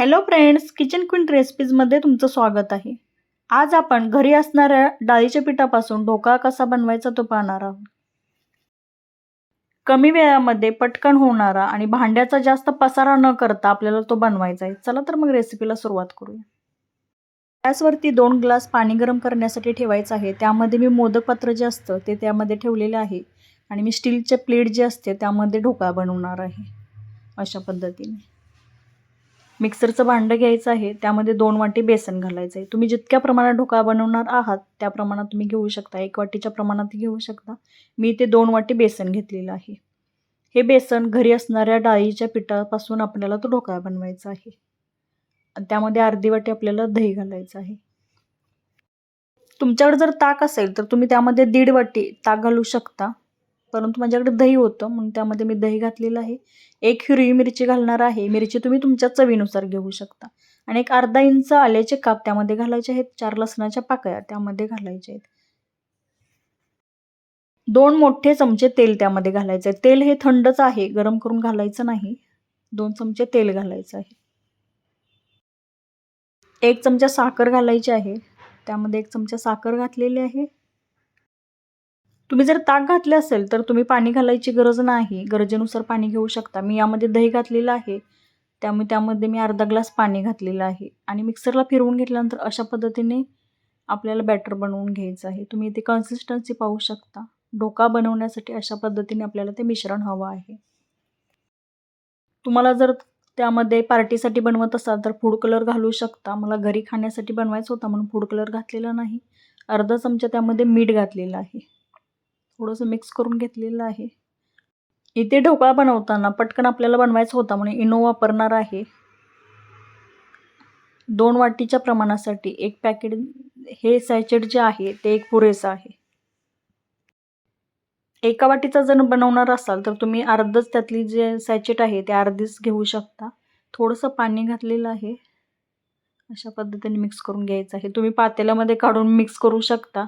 Hello friends kitchen queen रेसिपीजमध्ये तुमचं स्वागत आहे. आज आपण घरी असणाऱ्या डाळीच्या पिठापासून ढोकळा कसा बनवायचा तो पाहणार आहोत. कमी वेळामध्ये पटकन होणारा आणि भांड्याचा जास्त पसारा न करता आपल्याला तो बनवायचा आहे. चला तर मग रेसिपीला सुरुवात करूया. गॅसवरती दोन ग्लास पाणी गरम करण्यासाठी ठेवायचं आहे. त्यामध्ये मी मोदकपत्र जे असतं ते त्यामध्ये ठेवलेलं आहे. आणि मी स्टीलचे प्लेट जे असते त्यामध्ये ढोकळा बनवणार आहे. अशा पद्धतीने. मिक्सरचं भांडं घ्यायचं आहे त्यामध्ये दोन वाटी बेसन घालायचं आहे. तुम्ही जितक्या प्रमाणात ढोकळा बनवणार आहात त्या प्रमाणात तुम्ही घेऊ शकता. एक वाटीच्या प्रमाणात घेऊ शकता. मी ते दोन वाटी बेसन घेतलेलं आहे. हे बेसन घरी असणाऱ्या डाळीच्या पिठापासून आपल्याला तो ढोकळा बनवायचा आहे. आणि त्यामध्ये अर्धी वाटी आपल्याला दही घालायचं आहे. तुमच्याकडे जर ताक असेल तर तुम्ही त्यामध्ये दीड वाटी ताक घालू शकता. परंतु माझ्याकडे दही होतं म्हणून त्यामध्ये मी दही घातलेलं आहे. एक हिरवी मिरची घालणार आहे. मिरची तुम्ही तुमच्या चवीनुसार घेऊ शकता. आणि एक अर्धा इंच आल्याचे काप त्यामध्ये घालायचे आहेत. चार लसणाच्या पाकळ्या त्यामध्ये घालायच्या आहेत. दोन मोठे चमचे तेल त्यामध्ये घालायचं आहे. तेल हे थंडच आहे. गरम करून घालायचं नाही. दोन चमचे तेल घालायचं आहे. एक चमचा साखर घालायची आहे. त्यामध्ये एक चमचा साखर घातलेली आहे. तुम्ही जर ताक घातले असेल तर तुम्ही पाणी घालायची गरज नाही. गरजेनुसार पाणी घेऊ शकता. मी यामध्ये दही घातलेलं आहे. त्यामुळे त्यामध्ये मी अर्धा ग्लास पाणी घातलेलं आहे. आणि मिक्सरला फिरवून घेतल्यानंतर अशा पद्धतीने आपल्याला बॅटर बनवून घ्यायचं आहे. तुम्ही इथे कन्सिस्टन्सी पाहू शकता. ढोका बनवण्यासाठी अशा पद्धतीने आपल्याला ते मिश्रण हवं आहे. तुम्हाला जर त्यामध्ये पार्टीसाठी बनवत असाल तर फूड कलर घालू शकता. मला घरी खाण्यासाठी बनवायचं होता म्हणून फूड कलर घातलेला नाही. अर्धा चमचा त्यामध्ये मीठ घातलेलं आहे. थोडंसं मिक्स करून घेतलेलं आहे. इथे ढोकळा बनवताना पटकन आपल्याला बनवायचं होता म्हणून इनो वापरणार आहे. दोन वाटीच्या प्रमाणासाठी एक पॅकेट हे सॅचेट जे आहे ते एक पुरेसं आहे. एका वाटीचा जर बनवणार असाल तर तुम्ही अर्धच त्यातली जे सॅचेट आहे ते अर्धीच घेऊ शकता. थोडंसं पाणी घातलेलं आहे. अशा पद्धतीने मिक्स करून घ्यायचं आहे. तुम्ही पातेल्यामध्ये काढून मिक्स करू शकता.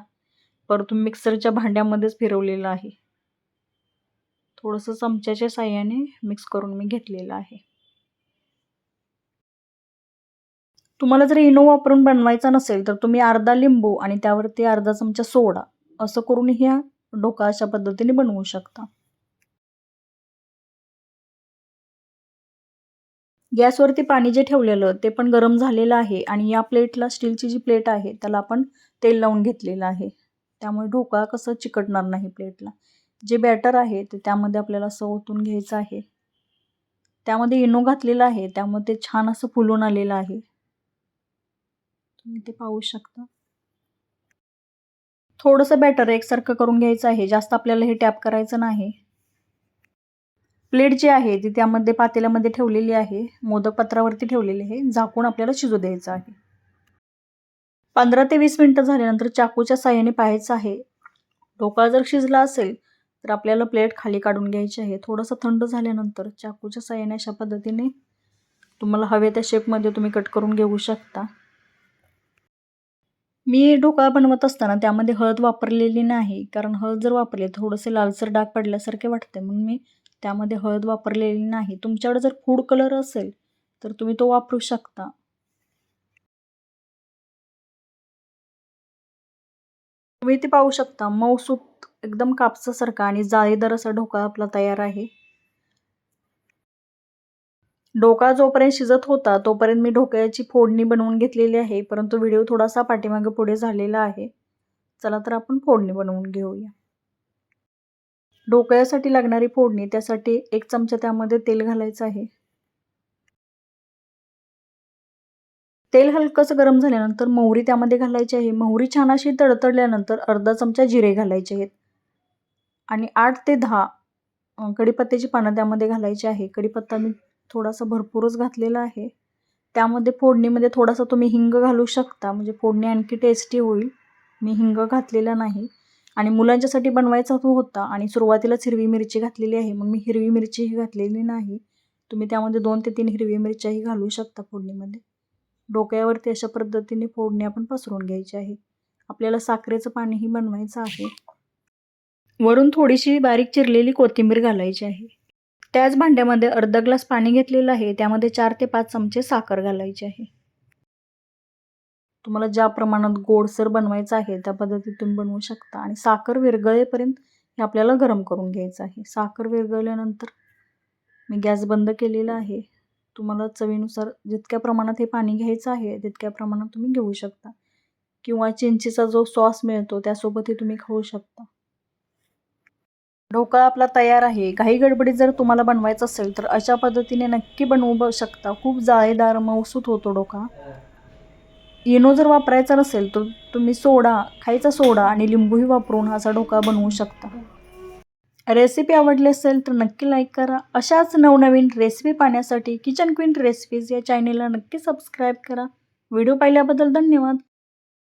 परतून मिक्सरच्या भांड्यामध्येच फिरवलेलं आहे. थोडंसं चमच्याच्या साह्याने मिक्स करून मी घेतलेलं आहे. तुम्हाला जर इनो वापरून बनवायचा नसेल तर तुम्ही अर्धा लिंबू आणि त्यावरती अर्धा चमचा सोडा असं करून ह्या ढोका अशा पद्धतीने बनवू शकता. गॅसवरती पाणी जे ठेवलेलं ते पण गरम झालेलं आहे आणि या प्लेटला स्टीलची जी प्लेट आहे त्याला आपण तेल लावून घेतलेलं आहे. त्यामुळे ढोकळा कसं चिकटणार नाही प्लेटला जे बॅटर आहे ते त्यामध्ये आपल्याला असं ओतून घ्यायचं आहे. त्यामध्ये इनो घातलेला आहे त्यामुळे ते छान असं फुलून आलेलं आहे. तुम्ही ते पाहू शकता. थोडंसं बॅटर एकसारखं करून घ्यायचं आहे जास्त आपल्याला हे टॅप करायचं नाही. प्लेट जी आहे ती त्यामध्ये पातेल्यामध्ये ठेवलेली आहे मोदक पत्रावरती ठेवलेली आहे झाकून आपल्याला शिजू द्यायचं आहे. पंधरा ते वीस मिनटं झाल्यानंतर चाकूच्या साह्याने पाहायचं आहे. ढोकळा जर शिजला असेल तर आपल्याला प्लेट खाली काढून घ्यायची आहे. थोडंसं थंड झाल्यानंतर चाकूच्या साह्याने अशा पद्धतीने तुम्हाला हवे त्या शेपमध्ये तुम्ही कट करून घेऊ शकता. मी ढोकळा बनवत असताना त्यामध्ये हळद वापरलेली नाही. कारण हळद जर वापरली थोडंसे लालसर डाग पडल्यासारखे वाटते. म्हणून मी त्यामध्ये हळद वापरलेली नाही. तुमच्याकडे जर फूड कलर असेल तर तुम्ही तो वापरू शकता. तुम्ही ते पाहू शकता. मऊसूत एकदम कापसासारखा आणि जाळीदार असा ढोका आपला तयार आहे. ढोका जोपर्यंत शिजत होता तोपर्यंत मी ढोकळ्याची फोडणी बनवून घेतलेली आहे. परंतु व्हिडिओ थोडासा पाठीमागे पुढे झालेला आहे. चला तर आपण फोडणी बनवून घेऊया. ढोकळ्यासाठी लागणारी फोडणी त्यासाठी एक चमचा त्यामध्ये तेल घालायचं आहे. तेल हलकंसं गरम झाल्यानंतर मोहरी त्यामध्ये घालायची आहे. मोहरी छान अशी तडतडल्यानंतर अर्धा चमचा जिरे घालायचे आहेत. आणि आठ ते दहा कढीपत्त्याची पानं त्यामध्ये घालायची आहे. कढीपत्ता मी थोडासा भरपूरच घातलेला आहे. त्यामध्ये फोडणीमध्ये थोडासा तुम्ही हिंग घालू शकता. म्हणजे फोडणी आणखी टेस्टी होईल. मी हिंग घातलेला नाही. आणि मुलांच्यासाठी बनवायचा तो होता. आणि सुरुवातीलाच हिरवी मिरची घातलेली आहे. मग मी हिरवी मिरचीही घातलेली नाही. तुम्ही त्यामध्ये दोन ते तीन हिरवी मिरच्याही घालू शकता फोडणीमध्ये. डोक्यावरती अशा पद्धतीने फोडणी आपण पसरून घ्यायची आहे. आपल्याला साखरेचं पाणीही बनवायचं आहे. वरून थोडीशी बारीक चिरलेली कोथिंबीर घालायची आहे. त्याच भांड्यामध्ये अर्धा ग्लास पाणी घेतलेलं आहे. त्यामध्ये चार ते पाच चमचे साखर घालायची आहे. तुम्हाला ज्या प्रमाणात गोडसर बनवायचं आहे त्या पद्धतीत तुम्ही बनवू शकता. आणि साखर विरघळेपर्यंत हे आपल्याला गरम करून घ्यायचं आहे. साखर विरघळल्यानंतर मी गॅस बंद केलेला आहे. तुम्हाला चवीनुसार जितक्या प्रमाणात हे पाणी घ्यायचं आहे तितक्या प्रमाणात तुम्ही घेऊ शकता. किंवा चिंचेचा जो सॉस मिळतो त्यासोबतही तुम्ही खाऊ शकता. ढोकळा आपला तयार आहे. काही गडबडीत जर तुम्हाला बनवायचं असेल तर अशा पद्धतीने नक्की बनवू शकता. खूप जाळेदार मऊसूत होतो ढोका इनो जर वापरायचा नसेल तर तुम्ही सोडा खायचा सोडा आणि लिंबूही वापरून असा ढोका बनवू शकता. रेसिपी आवडली असेल तर नक्की लाईक करा. अशाच नवनवीन रेसिपी पाहण्यासाठी किचन क्वीन रेसिपीज या चॅनेलला नक्की सबस्क्राईब करा. व्हिडिओ पाहिल्याबद्दल धन्यवाद.